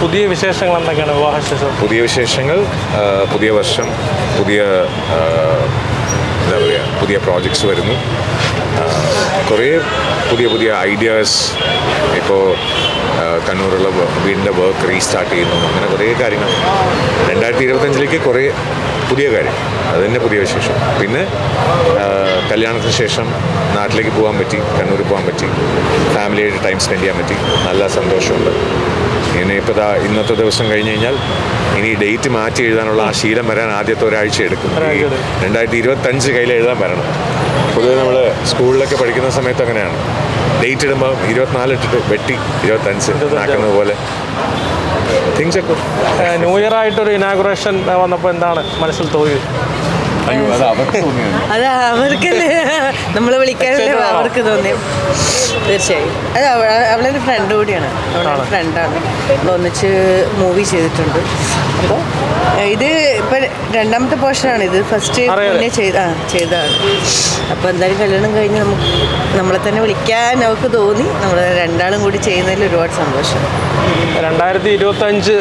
പുതിയ വിശേഷങ്ങൾ എന്തൊക്കെയാണ് വിവാഹശേഷം? പുതിയ വിശേഷങ്ങൾ പുതിയ വർഷം പുതിയ എന്താ പറയുക പുതിയ പ്രോജക്ട്സ് വരുന്നു. കുറേ പുതിയ പുതിയ ഐഡിയാസ് ഇപ്പോൾ കണ്ണൂരുള്ള വീടിന്റെ വർക്ക് റീസ്റ്റാർട്ട് ചെയ്യുന്നു. അങ്ങനെ കുറേ കാര്യങ്ങൾ. രണ്ടായിരത്തി ഇരുപത്തഞ്ചിലേക്ക് കുറേ പുതിയ കാര്യം. അത് തന്നെ പുതിയ വിശേഷം. പിന്നെ കല്യാണത്തിന് ശേഷം നാട്ടിലേക്ക് പോകാൻ പറ്റി കണ്ണൂർ പോകാൻ പറ്റി ഫാമിലിയായിട്ട് ടൈം സ്പെൻഡ് ചെയ്യാൻ പറ്റി. നല്ല സന്തോഷമുണ്ട്. ഇനി ഇപ്പോൾ ഇന്നത്തെ ദിവസം കഴിഞ്ഞ് കഴിഞ്ഞാൽ ഇനി ഡേറ്റ് മാറ്റി എഴുതാനുള്ള ആ ശീലം വരാൻ ആദ്യത്തെ ഒരാഴ്ച എടുക്കും. രണ്ടായിരത്തി ഇരുപത്തഞ്ച് കയ്യിൽ എഴുതാൻ വരണം. പൊതുവെ നമ്മൾ സ്കൂളിലൊക്കെ പഠിക്കുന്ന സമയത്ത് അങ്ങനെയാണ്. ഡേറ്റ് ഇടുമ്പോൾ ഇരുപത്തിനാല് ഇട്ടിട്ട് വെട്ടി ഇരുപത്തഞ്ച് ആക്കുന്നത് പോലെ. തിങ്സ് ഒക്കെ ന്യൂ ഇയർ ആയിട്ടൊരു ഇനാഗുറേഷൻ വന്നപ്പോൾ എന്താണ് മനസ്സിൽ തോന്നിയത് അയ്യോ അത് അവർക്ക് തോന്നിയത് അത് അവർക്കല്ലേ. നമ്മൾ വിളിക്കാനല്ലേ? അവർക്ക് തോന്നി. തീർച്ചയായും. അത് അവളൊരു ഫ്രണ്ട് കൂടിയാണ്. അവളൊരു ഫ്രണ്ടാണ് നമ്മൾ ഒന്നിച്ച് മൂവി ചെയ്തിട്ടുണ്ട്. അപ്പോൾ ഇപ്പം രണ്ടാമത്തെ പോർഷനാണ് ഇത്. ഫസ്റ്റ് പിന്നെ ചെയ്ത ആ ചെയ്തതാണ്. അപ്പോൾ എന്തായാലും കല്യാണം കഴിഞ്ഞ് നമുക്ക് നമ്മളെ തന്നെ വിളിക്കാൻ അവർക്ക് തോന്നി. നമ്മൾ രണ്ടാളും കൂടി ചെയ്യുന്നതിൽ ഒരുപാട് സന്തോഷം. രണ്ടായിരത്തി ഇരുപത്തി അഞ്ച്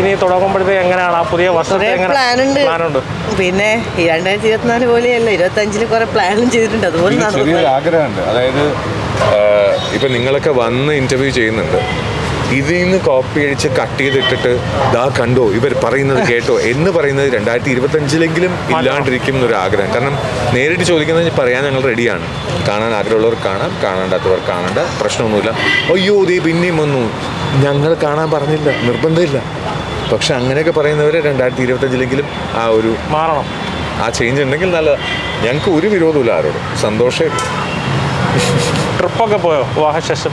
ഇനി തുടങ്ങുമ്പോഴത്തേക്ക് എങ്ങനെയാണ്? ആ പുതിയ വർഷത്തെ എങ്ങനെ പ്ലാനുണ്ട്. പിന്നെ ഈ രണ്ടായിരത്തി ഇരുപത്തിനാല് പോലെയല്ല. ഇരുപത്തഞ്ചിൽ കുറെ പ്ലാനും ചെയ്തിട്ടുണ്ട്. അതുപോലെ ആഗ്രഹമുണ്ട്. അതായത് ഇപ്പൊ നിങ്ങളൊക്കെ വന്ന് ഇന്റർവ്യൂ ചെയ്യുന്നുണ്ട്. ഇതിൽ നിന്ന് കോപ്പി അടിച്ച് കട്ട് ചെയ്തിട്ടിട്ട് ദാ കണ്ടോ ഇവർ പറയുന്നത് കേട്ടോ. എന്ന് പറയുന്നത് രണ്ടായിരത്തി ഇരുപത്തഞ്ചിലെങ്കിലും ഇല്ലാണ്ടിരിക്കും എന്നൊരു ആഗ്രഹം. കാരണം നേരിട്ട് ചോദിക്കുന്നത് പറയാൻ ഞങ്ങൾ റെഡിയാണ്. കാണാൻ ആഗ്രഹമുള്ളവർ കാണാം കാണാണ്ടാത്തവർ കാണണ്ട പ്രശ്നമൊന്നുമില്ല. അയ്യോ ദേ പിന്നെയും വന്നു. ഞങ്ങൾ കാണാൻ പറഞ്ഞില്ല നിർബന്ധമില്ല. പക്ഷെ അങ്ങനെയൊക്കെ പറയുന്നവർ രണ്ടായിരത്തി ഇരുപത്തഞ്ചിലെങ്കിലും ആ ഒരു മാറണം. ആ ചേഞ്ച് ഉണ്ടെങ്കിൽ നല്ല ഞങ്ങൾക്ക് ഒരു വിരോധമില്ല ആരോടും. സന്തോഷമേ ട്രിപ്പൊക്കെ പോയോ? വിവാഹശേഷം?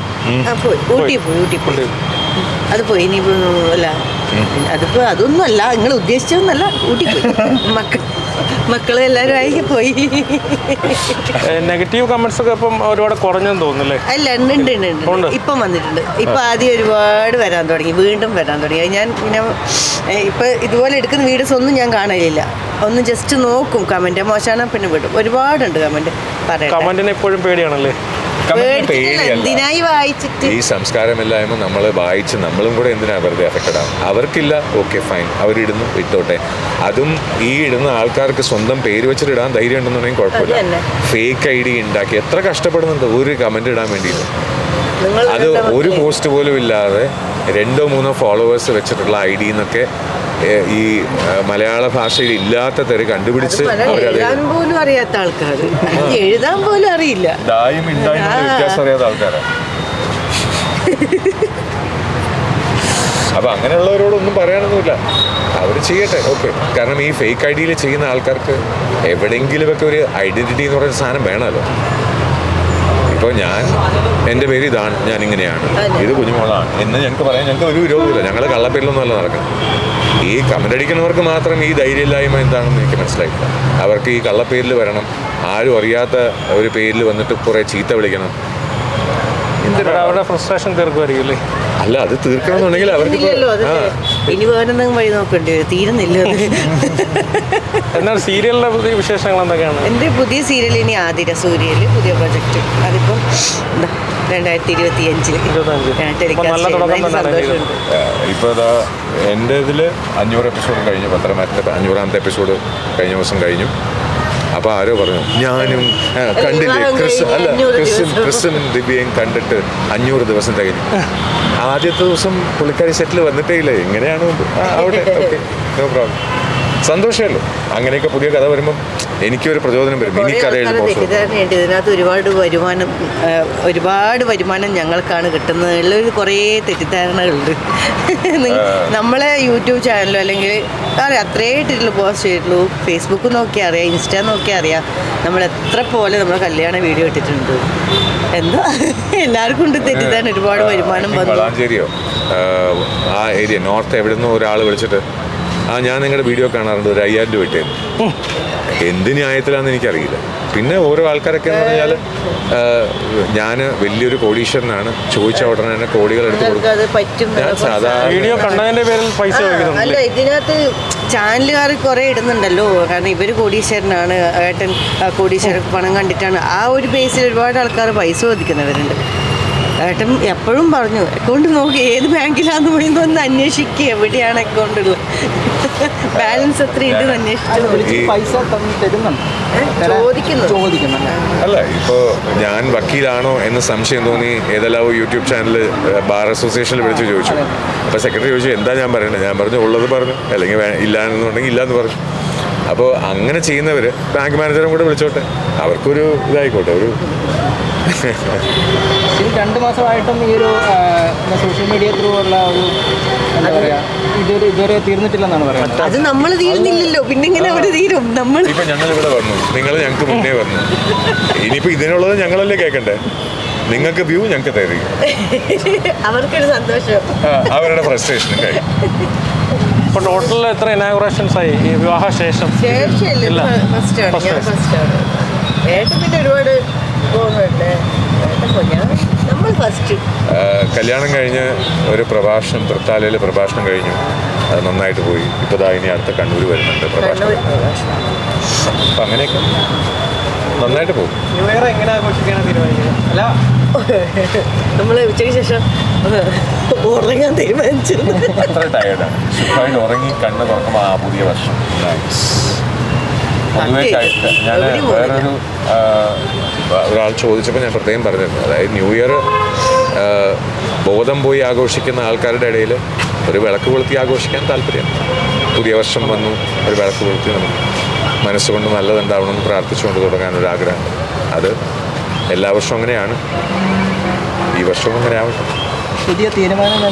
ആ, പോയി. ഊട്ടി പോയി. ഊട്ടി പോയി. അത് പോയി. ഇനി അല്ല അതിപ്പോ അതൊന്നും അല്ല നിങ്ങൾ ഉദ്ദേശിച്ചതൊന്നല്ല ഊട്ടി പോയി. മക്കൾ മക്കളും എല്ലാരും ആയി പോയി. നെഗറ്റീവ് കമന്റ്സ് ഒക്കെ ഇപ്പം ഒരുപാട് കുറഞ്ഞെന്ന് തോന്നുന്നല്ലേ? അല്ല ഉണ്ട് ഉണ്ട് ഉണ്ട്, ഉണ്ട്. ഉണ്ട്. ഇപ്പം വന്നിട്ടുണ്ട്. ഇപ്പൊ ആദ്യം ഒരുപാട് വരാൻ തുടങ്ങി. വീണ്ടും വരാൻ തുടങ്ങി. അത് ഞാൻ പിന്നെ ഏ, ഇപ്പൊ ഇതുപോലെ എടുക്കുന്ന വീഡിയോസ് ഒന്നും ഞാൻ കാണലില്ല. ഒന്ന് ജസ്റ്റ് നോക്കും കമന്റ്. മോശമാണ് പിന്നെ വിടും. ഒരുപാടുണ്ട് കമന്റ്. പറയാം കമന്റിന് എപ്പോഴും പേടിയാണല്ലേ? എന്തിനായി വായിച്ചിട്ട്? ഈ സംസ്കാരമില്ലായ്മ നമ്മൾ വായിച്ച് നമ്മളും കൂടെ എന്തിനാ വെറുതെ അഫക്റ്റഡ് ആവും അവർക്കില്ല. ഓക്കെ ഫൈൻ അവരിടുന്നു വിട്ടോട്ടെ. അതും ഈ ഇടുന്ന ആൾക്കാർക്ക് സ്വന്തം പേര് വെച്ചിട്ട് ഇടാൻ ധൈര്യം ഉണ്ടെന്നുണ്ടെങ്കിൽ കുഴപ്പമില്ല. ഫേക്ക് ഐ ഡി ഉണ്ടാക്കി എത്ര കഷ്ടപ്പെടുന്നുണ്ട് ഒരു കമന്റ് ഇടാൻ വേണ്ടിയിട്ട്. അത് ഒരു പോസ്റ്റ് പോലും ഇല്ലാതെ രണ്ടോ മൂന്നോ ഫോളോവേഴ്സ് വെച്ചിട്ടുള്ള ഐ ഡി എന്നൊക്കെ ഈ മലയാള ഭാഷയിൽ ഇല്ലാത്ത തെറി കണ്ടുപിടിച്ച് എഴുതാൻ പോലും അറിയാത്ത ആൾക്കാർ എഴുതാൻ പോലും അറിയില്ല. ദായും. വ്യത്യാസം അറിയാത്ത ആൾക്കാരാണ് അപ്പൊ അങ്ങനെയുള്ളവരോടൊന്നും പറയാനൊന്നുമില്ല. അവർ ചെയ്യട്ടെ ഓക്കെ. കാരണം ഈ ഫേക്ക് ഐ ഡിയിൽ ചെയ്യുന്ന ആൾക്കാർക്ക് എവിടെയെങ്കിലുമൊക്കെ ഒരു ഐഡന്റിറ്റി എന്ന് പറയുന്ന സാധനം വേണമല്ലോ. ഇപ്പോൾ ഞാൻ എന്റെ പേര് ഇതാണ് ഞാൻ ഇങ്ങനെയാണ് ഇത് കുഞ്ഞുമോളാണ്. എന്ന് ഞങ്ങൾക്ക് പറയാൻ ഞങ്ങൾക്ക് ഒരു വിരോധമില്ല. ഞങ്ങൾ കള്ളപ്പേരിലൊന്നുമല്ല നടക്കുന്നത്. ഈ കമന്റ് അടിക്കുന്നവർക്ക് മാത്രം ഈ ധൈര്യമില്ലായ്മ എന്താണെന്ന് എനിക്ക് മനസ്സിലായില്ല അവർക്ക് ഈ കള്ളപ്പേരിൽ വരണം. ആരും അറിയാത്ത ഒരു പേരിൽ വന്നിട്ട് കുറേ ചീത്ത വിളിക്കണം. അവരുടെ- ഫ്രസ്ട്രേഷൻ തീർക്കുമായിരിക്കും അല്ലേ? അല്ല അത് തീർക്കണമെന്നുണ്ടെങ്കിൽ അവർക്ക് അത് ഇനി വേറെന്തെങ്കിലും വഴി നോക്കേണ്ടി വരും. തീരുന്നില്ല അത്. എന്നാൽ സീരിയലിന്റെ പുതിയ വിശേഷങ്ങൾ എന്തൊക്കെയാണ്? എന്റെ പുതിയ സീരിയൽ ഇനി ആതിര സൂര്യയിൽ പുതിയ പ്രൊജക്റ്റ് അതിപ്പം രണ്ടായിരത്തി ഇരുപത്തി അഞ്ചിൽ ഇപ്പോൾ ഇതാ എന്റെ ഇതിൽ അഞ്ഞൂറ് എപ്പിസോഡ് കഴിഞ്ഞു പത്രമാറ്റത്തെ അഞ്ഞൂറാമത്തെ എപ്പിസോഡ് കഴിഞ്ഞ ദിവസം കഴിഞ്ഞു. അപ്പോൾ ആരോ പറഞ്ഞു ഞാനും കണ്ടില്ലേ ക്രിസ് അല്ല ക്രിസ്ത്യൻ ക്രിസ്ത്യൻ ദിവ്യയും കണ്ടിട്ട് അഞ്ഞൂറ് ദിവസം തികഞ്ഞു ആദ്യത്തെ ദിവസം പുള്ളിക്കാരി സെറ്റിൽ വന്നിട്ടേ ഇല്ല എങ്ങനെയാണ് അവിടെ ആ, ആവട്ടെ ഓക്കെ നോ പ്രോബ്ലം. സന്തോഷമല്ലോ. അങ്ങനെയൊക്കെ പുതിയ കഥ വരുമ്പം എനിക്കൊരു പ്രചോദനം വരും. എഴുതുമ്പോൾ തെറ്റിദ്ധാരണയുണ്ട് ഇതിനകത്ത് ഒരുപാട് വരുമാനം ഒരുപാട് വരുമാനം ഞങ്ങൾക്കാണ് കിട്ടുന്നത്. ഉള്ളൊരു കുറേ തെറ്റിദ്ധാരണകളുണ്ട്. നമ്മളെ യൂട്യൂബ് ചാനലോ അല്ലെങ്കിൽ അറിയാം അത്രേ ഇട്ടിട്ടുള്ളൂ പോസ്റ്റ് ചെയ്തിട്ടുള്ളൂ. ഫേസ്ബുക്ക് നോക്കിയാൽ അറിയാം ഇൻസ്റ്റ നോക്കിയാൽ അറിയാം. നമ്മൾ എത്ര പോലെ നമ്മൾ കല്യാണ വീഡിയോ ഇട്ടിട്ടുണ്ട്. എന്താ എല്ലാവർക്കും ഉണ്ട് തെറ്റിദ്ധാരണ. ഒരുപാട് വരുമാനം വന്നു. വളാഞ്ചേരിയോ ആ ഏരിയ നോർത്ത് എവിടെ നിന്ന് ഒരാൾ വിളിച്ചിട്ട് ആ ഞാൻ നിങ്ങളുടെ വീഡിയോ കാണാറുണ്ട്. ഒരു അയ്യായിരം രൂപ ഇട്ടേന്ന് എന്ത് ന്യായത്തിലാണെന്ന് എനിക്കറിയില്ല. പിന്നെ ഓരോ ആൾക്കാരൊക്കെ എന്ന് പറഞ്ഞാൽ ഞാൻ വലിയൊരു കോടീശ്വരനാണ്. ചോദിച്ച ഉടനെ തന്നെ കോടികൾ എടുത്ത് കൊടുക്കും. അത് പറ്റും ഞാൻ സാധാരണ വീഡിയോ കണ്ടതിന്റെ പേരിൽ പൈസ അല്ല ഇതിനകത്ത് ചാനലുകാർ കുറെ ഇടുന്നുണ്ടല്ലോ. കാരണം ഇവർ കോടീശ്വരനാണ്. ഏട്ടൻ കോടീശ്വരൻ പണം കണ്ടിട്ടാണ്. ആ ഒരു ബേസിൽ ഒരുപാട് ആൾക്കാർ പൈസ ചോദിക്കുന്നവരുണ്ട്. ഏട്ടൻ എപ്പോഴും പറഞ്ഞു അക്കൗണ്ട് നോക്കി ഏത് ബാങ്കിലാന്ന് പോയി ഒന്ന് അന്വേഷിക്കുക എവിടെയാണ് അക്കൗണ്ട് ഉള്ളത് ബാലൻസ് എത്ര ഇത് അന്വേഷിച്ചു പൈസ തരുന്നുണ്ട്. അല്ല ഇപ്പോ ഞാൻ വക്കീലാണോ എന്ന് സംശയം തോന്നി ഏതെല്ലാം യൂട്യൂബ് ചാനൽ ബാർ അസോസിയേഷനിൽ വിളിച്ച് ചോദിച്ചു. അപ്പോൾ സെക്രട്ടറി ചോദിച്ചു എന്താ ഞാൻ പറയണ്ടേ ഞാൻ പറഞ്ഞു ഉള്ളത് പറഞ്ഞു. അല്ലെങ്കിൽ ഇല്ലാന്നുണ്ടെങ്കിൽ ഇല്ലാന്ന് എന്നുണ്ടെങ്കിൽ ഇല്ല എന്ന് പറഞ്ഞു. അപ്പോൾ അങ്ങനെ ചെയ്യുന്നവർ ബാങ്ക് മാനേജറും കൂടെ വിളിച്ചോട്ടെ. അവർക്കൊരു ഇതായിക്കോട്ടെ ഒരു രണ്ട് മാസമായിട്ടും ഈ ഒരു സോഷ്യൽ മീഡിയ ത്രൂ ഉള്ള ഒരു എന്താ പറയാ ഇതുവരെ ഇതുവരെ തീർന്നിട്ടില്ലെന്നാണ് പറയുന്നത്. അത് നമ്മൾ തീരുന്നില്ലല്ലോ പിന്നെ ഇങ്ങനെ അവിടെ തീരും? നമ്മൾ ഇപ്പൊ ഞങ്ങൾ ഇവിടെ വന്നു. നിങ്ങൾ ഞങ്ങൾക്ക് മുന്നേ വന്നു. ഇനിയിപ്പോ ഇതിനുള്ളത് ഞങ്ങളല്ലേ കേൾക്കണ്ടേ നിങ്ങൾക്ക് വ്യൂ ഞങ്ങൾക്ക് തരും അവർക്കൊരു സന്തോഷം. അവരുടെ ഫ്രസ്ട്രേഷനും കാര്യം ഇപ്പൊ ടോട്ടൽ എത്ര ഇനാഗുറേഷൻസ് ആയി? ഈ വിവാഹ ശേഷം ഇല്ല. ഫസ്റ്റ് ആണ്. ഫസ്റ്റ് ആണ്. ഏട്ടൻ പിന്നെ ഒരുപാട് കല്യാണം കഴിഞ്ഞ് ഒരു പ്രഭാഷണം തൃത്താലയിൽ പ്രഭാഷണം കഴിഞ്ഞു. അത് നന്നായിട്ട് പോയി. ഇപ്പോൾ ദാ ഇനി അടുത്ത കണ്ണൂർ വരുന്നുണ്ട് പ്രഭാഷണം. അപ്പം അങ്ങനെയൊക്കെ നന്നായിട്ട് പോകും. ന്യൂ ഇയർ എങ്ങനെ ആഘോഷിക്കാനാണ് തീരുമാനിക്കുന്നത്? അല്ല നമ്മൾ ഉച്ചയ്ക്ക് ശേഷം ഉറങ്ങാൻ തീരുമാനിച്ചു. അത്ര ടയേർഡാണ് സുഖമായിട്ട് ഉറങ്ങി കണ്ണ് തുറക്കുമ്പോൾ ആ പുതിയ വർഷം. പൊതുവേ ഞാൻ വേറൊരു ഒരാൾ ചോദിച്ചപ്പോൾ ഞാൻ പ്രത്യേകം പറഞ്ഞിരുന്നു. അതായത് ന്യൂ ഇയർ ബോധം പോയി ആഘോഷിക്കുന്ന ആൾക്കാരുടെ ഇടയിൽ ഒരു വിളക്ക് കൊളുത്തി ആഘോഷിക്കാൻ താല്പര്യം പുതിയ വർഷം വന്നു ഒരു വിളക്ക് കൊളുത്തി നമുക്ക് മനസ്സുകൊണ്ട് നല്ലതുണ്ടാവണം എന്ന് പ്രാർത്ഥിച്ചുകൊണ്ട് തുടങ്ങാൻ ഒരു ആഗ്രഹം അത് എല്ലാ വർഷവും അങ്ങനെയാണ്. ഈ വർഷവും അങ്ങനെ ആവട്ടെ. പുതിയ തീരുമാനം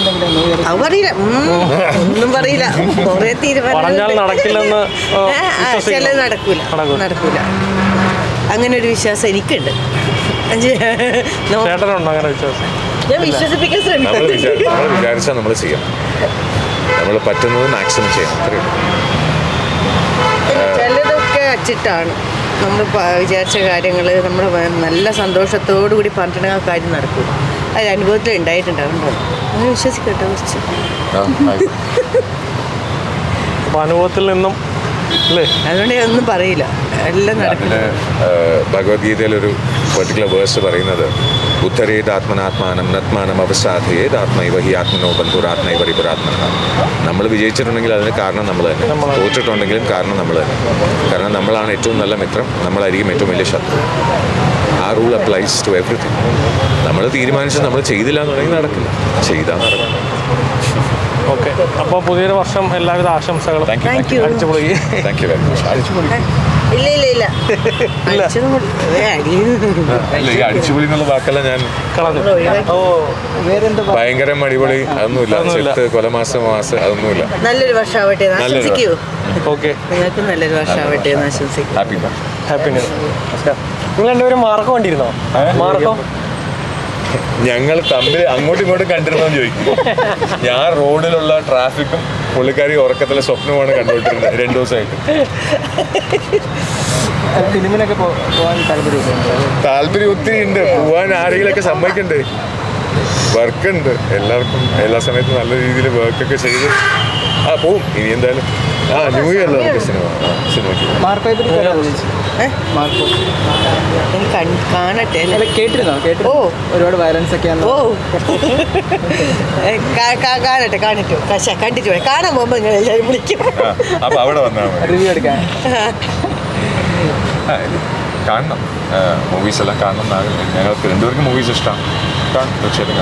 ഒന്നും പറയില്ല. കുറെ പറഞ്ഞാൽ നടക്കില്ലെന്ന് ആ, ചില നടക്കൂല. നടക്കൂല. നടക്കൂല. അങ്ങനെ ഒരു വിശ്വാസം എനിക്കുണ്ട്. നോ- ചേട്ടനുണ്ടോ അങ്ങനെ വിശ്വാസം? ഞാൻ വിശ്വസിപ്പിക്കാൻ ശ്രമിക്കും. നമ്മൾ വിചാരിച്ചാൽ നമ്മൾ ചെയ്യണം. നമ്മൾ പറ്റുന്നത് മാക്സിമം ചെയ്യണം. അത്രയേ ചിലതൊക്കെ അച്ചിട്ടാണ്. നമ്മൾ വിചാരിച്ച കാര്യങ്ങൾ നമ്മൾ നല്ല സന്തോഷത്തോടു കൂടി പറഞ്ഞിട്ട് ആ കാര്യം നടക്കും. അത് അനുഭവത്തിൽ ഉണ്ടായിട്ടുണ്ടാവുണ്ടോ അങ്ങനെ വിശ്വസിക്കട്ടെ കുറച്ച്. അനുഭവത്തിൽ നിന്നും അല്ലേ? അതുകൊണ്ട് ഒന്നും പറയില്ല. എല്ലാം നടക്കും ഒരു പെർട്ടിക്കുലർ വേഴ്സ് പറയുന്നത് ഉത്തരേത് ആത്മനാത്മാനം നത്മാനം അവസാധയേത് ആത്മൈവ ഹി ആത്മനോ ബന്ധുരാത്മൈവ റിപുരാത്മന നമ്മൾ വിജയിച്ചിട്ടുണ്ടെങ്കിൽ അതിന് കാരണം നമ്മൾ തന്നെ. തോറ്റിട്ടുണ്ടെങ്കിലും കാരണം നമ്മൾ തന്നെ. കാരണം നമ്മളാണ് ഏറ്റവും നല്ല മിത്രം നമ്മളായിരിക്കും ഏറ്റവും വലിയ ശത്രു. ആ റൂൾ അപ്ലൈസ് ടു എവറിഥിങ് നമ്മൾ തീരുമാനിച്ച് നമ്മൾ ചെയ്തില്ല എന്നുണ്ടെങ്കിൽ നടക്കില്ല. ചെയ്താൽ നടക്കും. ഓക്കെ അപ്പോൾ പുതിയൊരു വർഷം എല്ലാവിധ ആശംസകളും താങ്ക് യു താങ്ക് യു അടിച്ചുപൊളിക്ക്. താങ്ക് യു വെരി മച്ച് ഇല്ല. ഇല്ല ഇല്ല ഈ അടിച്ചുപൊളി എന്നുള്ള വാക്കെല്ലാം ഞാൻ ഭയങ്കര അടിപൊളി അതൊന്നുമില്ല. കൊലമാസം മാസം അതൊന്നുമില്ല. നല്ലൊരു വർഷമാവട്ടെ ആശംസിക്കൂ. ഓക്കെ. നിങ്ങൾക്ക് നല്ലൊരു വർഷമാവട്ടെ എന്ന് ആശംസിക്കും. ഹാപ്പി ഹാപ്പി നിങ്ങൾ രണ്ടുപേരും മാർക്കം കണ്ടിരുന്നോ മാർക്കം? ഞങ്ങൾ തമ്മിൽ അങ്ങോട്ടും ഇങ്ങോട്ടും കണ്ടിരുന്നോ ചോദിക്കും. ഞാൻ റോഡിലുള്ള ട്രാഫിക്കും പുള്ളിക്കാരി ഉറക്കത്തിലെ സ്വപ്നമാണ് കണ്ടുകൊണ്ടിരുന്നത് രണ്ടു ദിവസമായിട്ട്. ഫിലിമിനൊക്കെ പോകാൻ താല്പര്യം ഒത്തിരി ഉണ്ട്. പോവാൻ ആരെങ്കിലൊക്കെ സമ്മതിക്കണ്ടേ? വർക്ക് ഉണ്ട് എല്ലാവർക്കും എല്ലാ സമയത്തും നല്ല രീതിയിൽ വർക്ക് ഒക്കെ ചെയ്ത്. ആ പോവും. ഇനി എന്തായാലും. ആ ന്യൂ ഇയർ സിനിമ. സിനിമയ്ക്ക്. കാണട്ടെ കേട്ടിരുന്നോ? കേട്ടു ഓ. ഒരുപാട് വയലൻസ് ഒക്കെ ഓ. കാണട്ടെ കാണിട്ടു. പക്ഷേ കണ്ടിട്ട് പോയി. കാണാൻ പോകുമ്പോൾ നിങ്ങൾ എല്ലാവരും വിളിക്കും. അപ്പൊ അവിടെ വന്നാൽ റിവ്യൂ എടുക്കാൻ. കാണണം. മൂവീസ് എല്ലാം കാണണം എന്നാണ് ഞങ്ങൾക്ക് രണ്ടുപേർക്കും മൂവീസ് ഇഷ്ടമാണ്.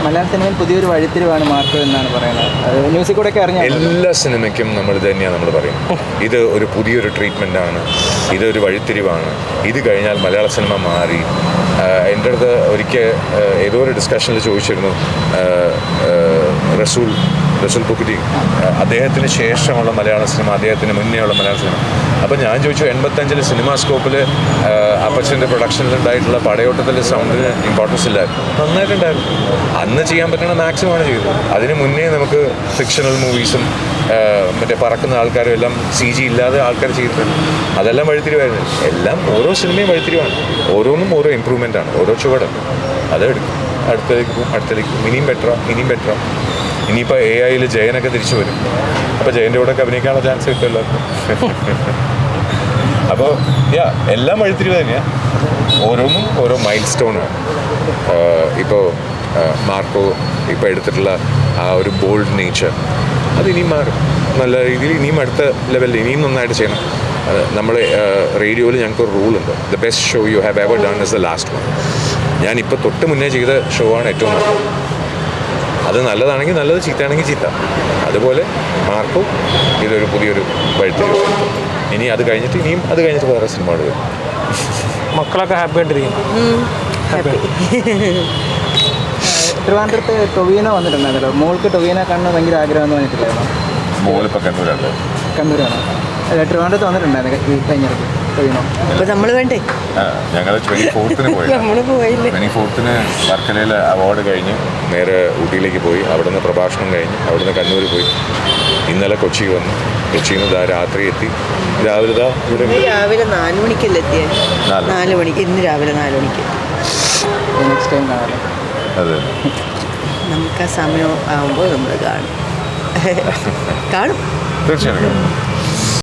മലയാള സിനിമയിൽ പുതിയൊരു വഴിത്തിരിവാണ് മാർക്കോ എന്നാണ് പറയുന്നത്. ന്യൂസിൽ കൂടെ എല്ലാ സിനിമയ്ക്കും നമ്മൾ തന്നെയാണ് നമ്മൾ പറയും. ഇത് ഒരു പുതിയൊരു ട്രീറ്റ്മെന്റ് ആണ്. ഇതൊരു വഴിത്തിരിവാണ്. ഇത് കഴിഞ്ഞാൽ മലയാള സിനിമ മാറി. എന്റെ അടുത്ത് ഒരിക്കൽ ഏതോ ഒരു ഡിസ്കഷനിൽ ചോദിച്ചിരുന്നു. റസൂൽ റസൂൽ പുക്കുറ്റി അദ്ദേഹത്തിന് ശേഷമുള്ള മലയാള സിനിമ അദ്ദേഹത്തിന് മുന്നേയുള്ള മലയാള സിനിമ. അപ്പോൾ ഞാൻ ചോദിച്ചു എൺപത്തഞ്ചിൽ സിനിമാ സ്കോപ്പിൽ അപ്പച്ചന്റെ പ്രൊഡക്ഷനിൽ ഉണ്ടായിട്ടുള്ള പടയോട്ടത്തിൽ സൗണ്ടിന് ഇമ്പോർട്ടൻസ് ഇല്ലായിരുന്നു. നന്നായിട്ടുണ്ടായിരുന്നു. അന്ന് ചെയ്യാൻ പറ്റുന്ന മാക്സിമമാണ് ചെയ്തത്. അതിന് മുന്നേ നമുക്ക് ഫിക്ഷണൽ മൂവീസും മറ്റേ പറക്കുന്ന ആൾക്കാരും എല്ലാം സി ജി ഇല്ലാതെ ആൾക്കാർ ചെയ്തിട്ടുണ്ട്. അതെല്ലാം വഴിത്തിരിവായിരുന്നു. എല്ലാം ഓരോ സിനിമയും വഴിത്തിരിവാണ്. ഓരോന്നും ഓരോ ഇമ്പ്രൂവ്മെന്റ് ആണ്. ഓരോ ചുവടും. അതെടുക്കും അടുത്തേക്ക് അടുത്തേക്ക് ഇനിയും ബെറ്ററാണ് ഇനിയും ബെറ്ററാ ഇനിയിപ്പോൾ എ ഐയിൽ ജയനൊക്കെ തിരിച്ചു വരും. അപ്പോൾ ജയന്റെ കൂടെ അഭിനയിക്കാനുള്ള ചാൻസ് കിട്ടുമല്ലോ. അപ്പോൾ യാ എല്ലാം വഴിത്തിരിവ് തന്നെയാണ് ഓരോന്നും ഓരോ മൈൽ സ്റ്റോണാണ് ഇപ്പോൾ മാർക്കോ ഇപ്പോൾ എടുത്തിട്ടുള്ള ആ ഒരു ബോൾഡ് നേച്ചർ അത് ഇനിയും മാറും. നല്ല രീതിയിൽ ഇനിയും അടുത്ത ലെവലിൽ ഇനിയും നന്നായിട്ട് ചെയ്യണം. നമ്മൾ റേഡിയോയിൽ ഞങ്ങൾക്ക് ഒരു റൂൾ ഉണ്ട്. The best show you have ever done is the last one ഞാനിപ്പോൾ തൊട്ട് മുന്നേ ചെയ്ത ഷോ ആണ് ഏറ്റവും നല്ലത്. അത് നല്ലതാണെങ്കിൽ നല്ലത് ചീത്തയാണെങ്കിൽ ചീത്ത. അതുപോലെ മാർക്കും ഇതൊരു പുതിയൊരു വഴിത്തിരിവ്. ഇനി അത് കഴിഞ്ഞിട്ട് ഇനിയും അത് കഴിഞ്ഞിട്ട് വേറെ സിനിമകൾ വരും. മക്കളൊക്കെ ഹാപ്പി ആയിട്ടിരിക്കും തിരുവനന്തപുരത്ത് ട്രിവാൻഡ്രത്ത് ടൊവീനോ വന്നിട്ടുണ്ടായിരുന്നല്ലോ. മോൾക്ക് ടൊവീന കാണുന്നത് ഭയങ്കര ആഗ്രഹം എന്ന് പറഞ്ഞിട്ടില്ലായിരുന്നു? മോളിപ്പോൾ കണ്ണൂരാണ്. കണ്ണൂരാണ്? അല്ല ട്രിവാൻഡ്രത്ത് വന്നിട്ടുണ്ടായിരുന്നു? ടൊവീനോ അപ്പൊ നമ്മൾ വേണ്ടേ? ഞങ്ങൾ ട്വന്റി ഫോർത്തിന് പോയി നമ്മൾ പോയില്ലേ? ട്വന്റി ഫോർത്തിന് വർക്കലയിൽ അവാർഡ് കഴിഞ്ഞ് നേരെ ഊട്ടിയിലേക്ക് പോയി. അവിടുന്ന് പ്രഭാഷണം കഴിഞ്ഞ് അവിടുന്ന് കണ്ണൂർ പോയി. ഇന്നലെ കൊച്ചി വന്നു. കൊച്ചിയിൽ നിന്ന് രാത്രി എത്തി. രാവിലെ ഇവിടെ രാവിലെ നാല് മണിക്കല്ലേ എത്തിയത് നാല്. മണിക്ക്. ഇന്ന് രാവിലെ നാല് മണിക്ക്. നെക്സ്റ്റ് ടൈം കാണാമല്ലോ അതെ. നമുക്ക് ആ സമയം ആകുമ്പോൾ നമ്മൾ കാണും. കാണും. തീർച്ചയായും